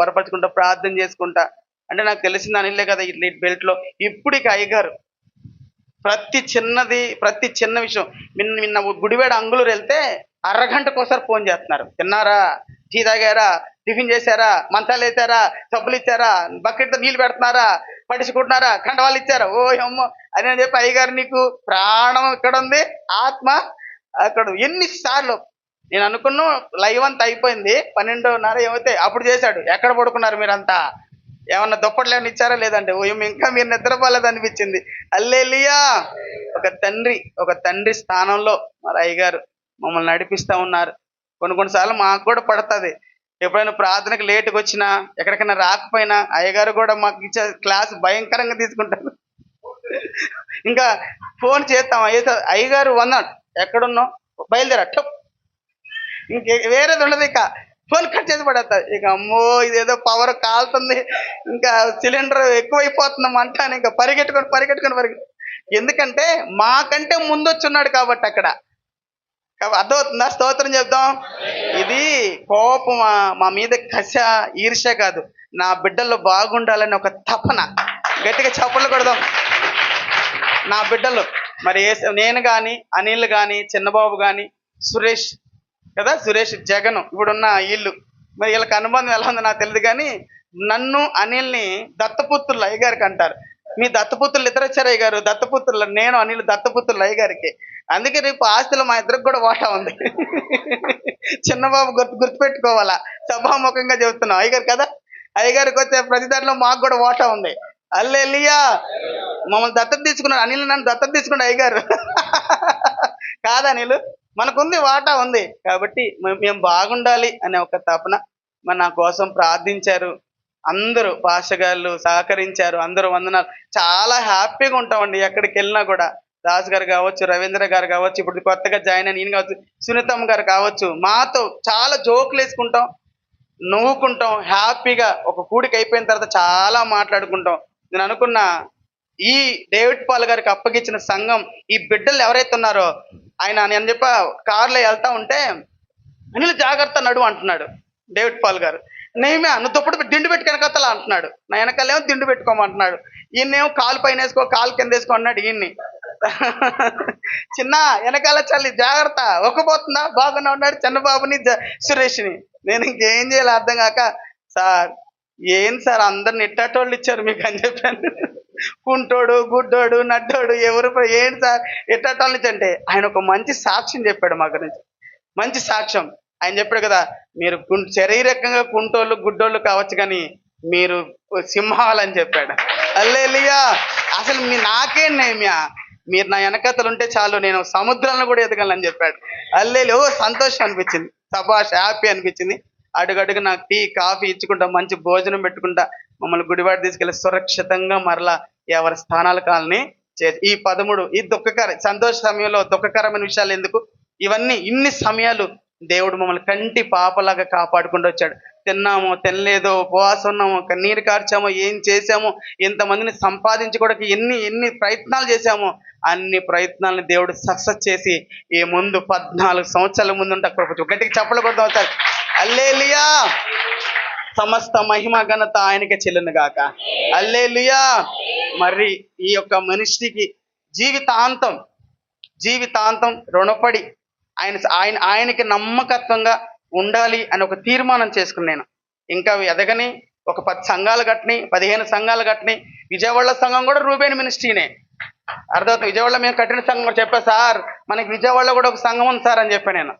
బలపరచుకుంటా ప్రార్థన చేసుకుంటా. అంటే నాకు తెలిసిన అనిలే కదా ఇట్లా బెల్ట్లో. ఇప్పుడు ఇక అయ్యగారు ప్రతి చిన్నది ప్రతి చిన్న విషయం. నిన్న నిన్న గుడివేడ అంగుళూరు వెళ్తే అరగంటకు ఒకసారి ఫోన్ చేస్తున్నారు. తిన్నారా? టీ తాగారా? టిఫిన్ చేశారా? మంచాలు వేసారా సబ్బులు ఇచ్చారా? బకెట్తో నీళ్ళు పెడుతున్నారా? పట్టించుకుంటున్నారా? కండవాళ్ళు ఇచ్చారా? ఓ అమ్మ! అని అని చెప్పి అయ్యగారు నీకు ప్రాణం ఇక్కడ ఉంది ఆత్మ అక్కడ ఎన్నిసార్లు నేను అనుకున్నా లైవ్ అంతా అయిపోయింది పన్నెండున్నర ఏమైతే అప్పుడు చేశాడు. ఎక్కడ పడుకున్నారు మీరంతా? ఏమన్నా దుప్పట్లు ఏమైనా ఇచ్చారా లేదంటే? ఓ ఇంకా మీరు నిద్రపోలేదు అనిపించింది అల్లేలియా! ఒక తండ్రి ఒక తండ్రి స్థానంలో మరి అయ్యగారు మమ్మల్ని నడిపిస్తూ ఉన్నారు. కొన్ని కొన్నిసార్లు మాకు కూడా పడుతుంది. ఎప్పుడైనా ప్రార్థనకు లేటుగా వచ్చినా ఎక్కడికైనా రాకపోయినా అయ్యగారు కూడా మాకు ఇచ్చే క్లాస్ భయంకరంగా తీసుకుంటారు. ఇంకా ఫోన్ చేస్తాం. అయ్య అయ్యగారు వన్నాడు ఎక్కడున్నావు? బయలుదేరా. టప్ ఇంకే వేరేది ఉండదు ఇక. ఫోన్ కట్ చేసి పడేస్తా. ఇక అమ్మో ఇదేదో పవర్ కాలుతుంది. ఇంకా సిలిండర్ ఎక్కువైపోతుంది అంటాను. అని ఇంకా పరిగెట్టుకొని పరిగెట్టుకొని పరిగెట్టు ఎందుకంటే మాకంటే ముందు వచ్చి ఉన్నాడు కాబట్టి అక్కడ. అర్థమవుతుందా? స్తోత్రం చెప్దాం. ఇది కోపం మా మీద కష ఈర్ష కాదు. నా బిడ్డలు బాగుండాలని ఒక తపన. గట్టిగా చప్పట్లు కొడదాం. నా బిడ్డలు. మరి నేను కానీ అనిల్ కానీ చిన్నబాబు కానీ సురేష్ కదా? సురేష్ జగన్ ఇప్పుడున్న వీళ్ళు మరి వీళ్ళకి అనుబంధం ఎలా ఉందో నాకు తెలియదు కానీ నన్ను అనిల్ని దత్తపుత్రులు అయ్యగారికి అంటారు. మీ దత్తపుత్రులు ఇద్దరు వచ్చారు గారు దత్తపుత్రులు నేను అనిల్ దత్తపుత్రులు అయ్యగారికి. అందుకే రేపు ఆస్తులు మా ఇద్దరికి కూడా వాటా ఉంది. చిన్నబాబు గుర్తు గుర్తుపెట్టుకోవాలా? సభాముఖంగా చెబుతున్నాం. అయ్యగారు కదా? అయ్యగారికి వచ్చే ప్రతి దాంట్లో మాకు కూడా వాటా ఉంది. అల్లెలియా! మమ్మల్ని దత్తత తీసుకున్నాడు అనిల్ నన్ను దత్తత తీసుకున్నాడు అయ్యగారు. కాదా అనిల్? మనకుంది వాటా ఉంది. కాబట్టి మేము బాగుండాలి అనే ఒక తపన మన కోసం ప్రార్థించారు. అందరూ పాషగాళ్ళు సహకరించారు. అందరూ వందనాలు. చాలా హ్యాపీగా ఉంటామండి ఎక్కడికి వెళ్ళినా కూడా. దాస్ గారు కావచ్చు రవీంద్ర గారు కావచ్చు ఇప్పుడు కొత్తగా జాయిన్ అయిన ఈయన కావచ్చు సునీతమ్మ గారు కావచ్చు మాతో చాలా జోకులు వేసుకుంటాం నవ్వుకుంటాం హ్యాపీగా ఒక కూడికి అయిపోయిన తర్వాత చాలా మాట్లాడుకుంటాం. నేను అనుకున్న ఈ డేవిడ్ పాల్ గారికి అప్పగించిన సంఘం ఈ బిడ్డలు ఎవరైతే ఉన్నారో ఆయన నేను చెప్ప కారులో వెళ్తా ఉంటే అనిల్ జాగ్రత్త నడు అంటున్నాడు డేవిడ్ పాల్ గారు. నేమే నువ్వు దుప్పటి దిండు పెట్టుకెనకత్తలా అంటున్నాడు. నా వెనకాలేమో దిండు పెట్టుకోమంటున్నాడు. ఈయనేమో కాలు పైన వేసుకో కాలు కింద వేసుకో అన్నాడు ఈయన్ని. చిన్న వెనకాల చల్లి జాగ్రత్త ఒక్కపోతుందా బాగున్నా ఉన్నాడు చిన్నబాబుని సురేష్ని. నేను ఇంకేం చేయాలి అర్థం కాక సార్ ఏం సార్ అందరిని ఇట్టటోళ్ళు ఇచ్చారు మీకు అని చెప్పాను. కుంటోడు గుడ్డోడు నడ్డోడు ఎవరు ఏం ఏంటి సార్ ఇట్టటోళ్ళు అంటే ఆయన ఒక మంచి సాక్ష్యం చెప్పాడు మా గురించి. మంచి సాక్ష్యం. ఆయన చెప్పాడు కదా మీరు శరీరకంగా శారీరకంగా కుంటోళ్ళు గుడ్డోళ్ళు కావచ్చు కానీ మీరు సింహాలని చెప్పాడు. అల్లేలియా అసలు మీ నాకేం నేమ్యా? మీరు నా వెనకతలు ఉంటే చాలు నేను సముద్రంలో కూడా ఎదగలను చెప్పాడు. అల్లేలి ఓ సంతోషం అనిపించింది. సభాష్ హ్యాపీ అనిపించింది. అడుగడుగు నాకు టీ కాఫీ ఇచ్చుకుంటా మంచి భోజనం పెట్టుకుంటా మమ్మల్ని గుడివాడ తీసుకెళ్ళి సురక్షితంగా మరలా ఎవరి స్థానాల కాలని చే ఈ పదమూడు ఈ దుఃఖకర సంతోష సమయంలో దుఃఖకరమైన విషయాలు ఎందుకు? ఇవన్నీ ఇన్ని సమయాలు దేవుడు మమ్మల్ని కంటి పాపలాగా కాపాడుకుంటూ వచ్చాడు. తిన్నామో తినలేదో ఉపవాసం ఉన్నామో కన్నీరు కార్చామో ఏం చేసామో ఎంతమందిని సంపాదించుకోవడానికి ఎన్ని ఎన్ని ప్రయత్నాలు చేశామో అన్ని ప్రయత్నాలను దేవుడు సక్సెస్ చేసి ఈ ముందు పద్నాలుగు సంవత్సరాల ముందు ఉంటే అక్కడ గట్టికి చప్పలు కొడతాం అల్లేలియా. సమస్త మహిమ ఘనత ఆయనకే చెల్లిన గాక. అల్లేలియా. మరి ఈ యొక్క మనిషికి జీవితాంతం జీవితాంతం రుణపడి ఆయన ఆయన ఆయనకి నమ్మకత్వంగా ఉండాలి అని ఒక తీర్మానం చేసుకుని నేను. ఇంకా ఎదగని ఒక పది సంఘాలు కట్టిని పదిహేను సంఘాలు కట్టిని. విజయవాడ సంఘం కూడా రూబేన్ మినిస్ట్రీనే. అర్థమవుతుంది? విజయవాడలో మేము కట్టిన సంఘం చెప్పా సార్ మనకి విజయవాడలో కూడా ఒక సంఘం ఉంది సార్ అని చెప్పాను నేను.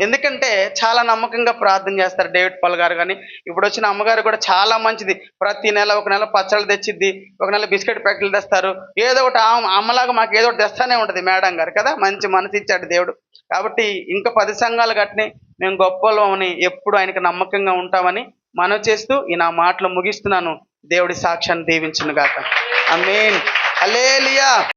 ఎందుకంటే చాలా నమ్మకంగా ప్రార్థన చేస్తారు డేవిడ్ పాల్ గారు కానీ. ఇప్పుడు వచ్చిన అమ్మగారు కూడా చాలా మంచిది. ప్రతి నెల ఒక నెల పచ్చళ్ళు తెచ్చిద్ది ఒక నెల బిస్కెట్ ప్యాకెట్లు తెస్తారు. ఏదో ఒకటి ఆమె అమ్మలాగా మాకు ఏదో ఒకటి తెస్తానే ఉంటుంది మేడం గారు కదా. మంచి మనసు ఇచ్చాడు దేవుడు. కాబట్టి ఇంకా పది సంఘాలు కట్టినాయి మేము గొప్పలోని ఎప్పుడు ఆయనకు నమ్మకంగా ఉంటామని మనవి చేస్తూ ఈ నా మాటలు ముగిస్తున్నాను. దేవుడి సాక్ష్యాన్ని దీవించును గాక అమేన్ అలేలియా